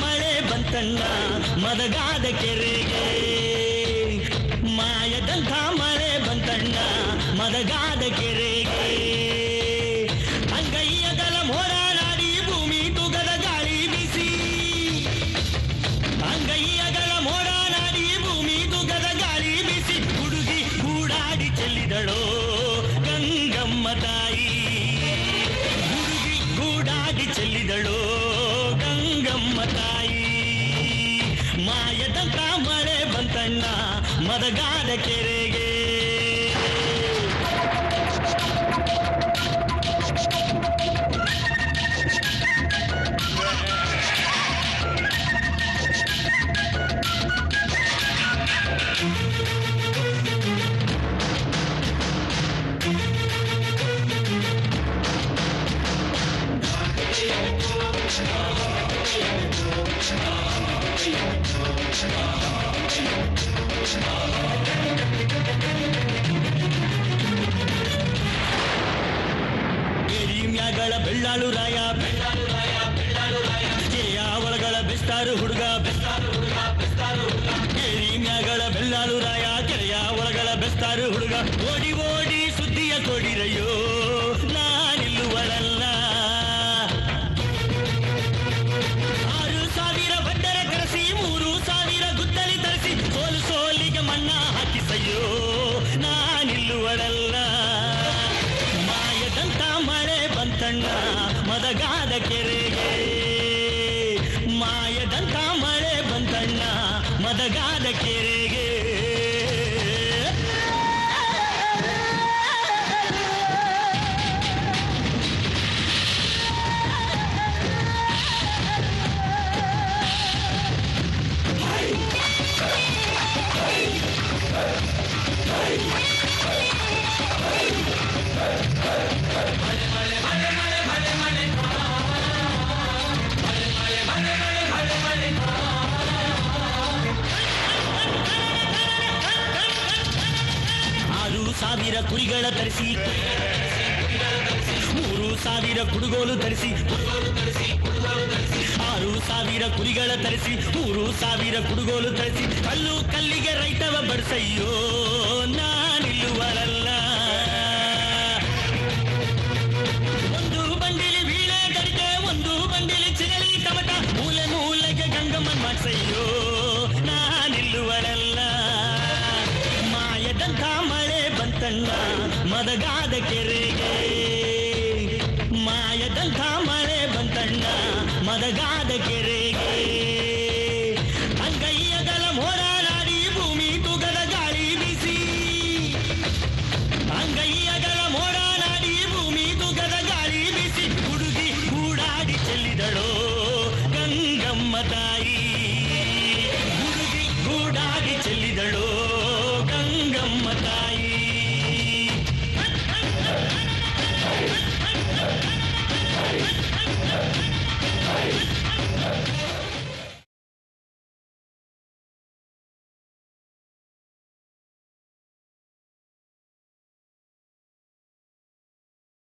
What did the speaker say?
ಮಳೆ ಬಂತಣ್ಣ, ಮದಗಾದ ಕೆರೆಗೆ. ಮಾಯದಂಥ ಮಳೆ ಬಂತಣ್ಣ, ಮದಗಾದ ಕೆರೆಗೆ. ಅಂಗೈಯಗಲ ಮೋಡಾಡಿ ಭೂಮಿ ತುಗದ ಗಾಳಿ ಬಿಸಿ. ಅಂಗೈಯಗಲ ಮೋಡಾಡಿ ಭೂಮಿ ತುಗದ ಗಾಳಿ ಬಿಸಿ. ಹುಡುಗಿ ಕೂಡಾಡಿ ಚೆಲ್ಲಿದಳೋ ಗಂಗಮ್ಮ ಬಂತಣ್ಣ ಮದಗಾದ ಕೆರೆಗೆ. ಮ್ಯಾಗಳ ರಾಯ ಬೆಳ್ಳಾಳು ರಾಯ. ಕೆರೆಯ ಒಳಗಳ ಬೆಸ್ತಾರು ಹುಡುಗ. ಕೇರಿ ಮ್ಯಾಗಳ ಬೆಳ್ಳಾಳು ರಾಯ. ಕೆರೆಯ ಒಳಗಳ ಬೆಸ್ತಾರು ಹುಡುಗ. ಓಡಿ ಓಡಿ ಸುದ್ದಿಯ ಕೊಡಿರಯ್ಯೋ ಮದಗಾದ ಕೆರೆಗೆ. ಮಾಯದಂತ ಮಳೆ ಬಂತಣ್ಣ ಮದಗಾದ ಕೆರೆಗೆ. ಸಾವಿರ ಕುರಿಗಳ ತರಿಸಿ ಮೂರು ಸಾವಿರ ಕುಡುಗೋಲು ತರಿಸಿ ಆರು ಸಾವಿರ ಕುರಿಗಳ ತರಿಸಿ ಮೂರು ಸಾವಿರ ಕುಡುಗೋಲು ತರಿಸಿ ಕಲ್ಲು ಕಲ್ಲಿಗೆ ರೈತವ ಬಡಿಸಯ್ಯೋ ನಾನಿಲ್ಲುವರಲ್ಲ ಒಂದು ಬಂಡಿಲಿ ವೀಣೆ ಗಡಿಗೆ ಒಂದು ಬಂಡಿಲಿ ಚಿರಳಿ ಟಮಟ ಮೂಲೆ ಮೂಲೆಗೆ ಗಂಗಮ್ಮನ್ ಮಾಡ್ಸಯ್ಯೋ ಮಳೆ ಬಂತಣ್ಣ ಮದಗಾದ ಕೆರೆಗೆ ಮಾಯದಂಥ ಮಳೆ ಬಂತಣ್ಣ ಮದಗಾದ ಕೆರೆಗೆ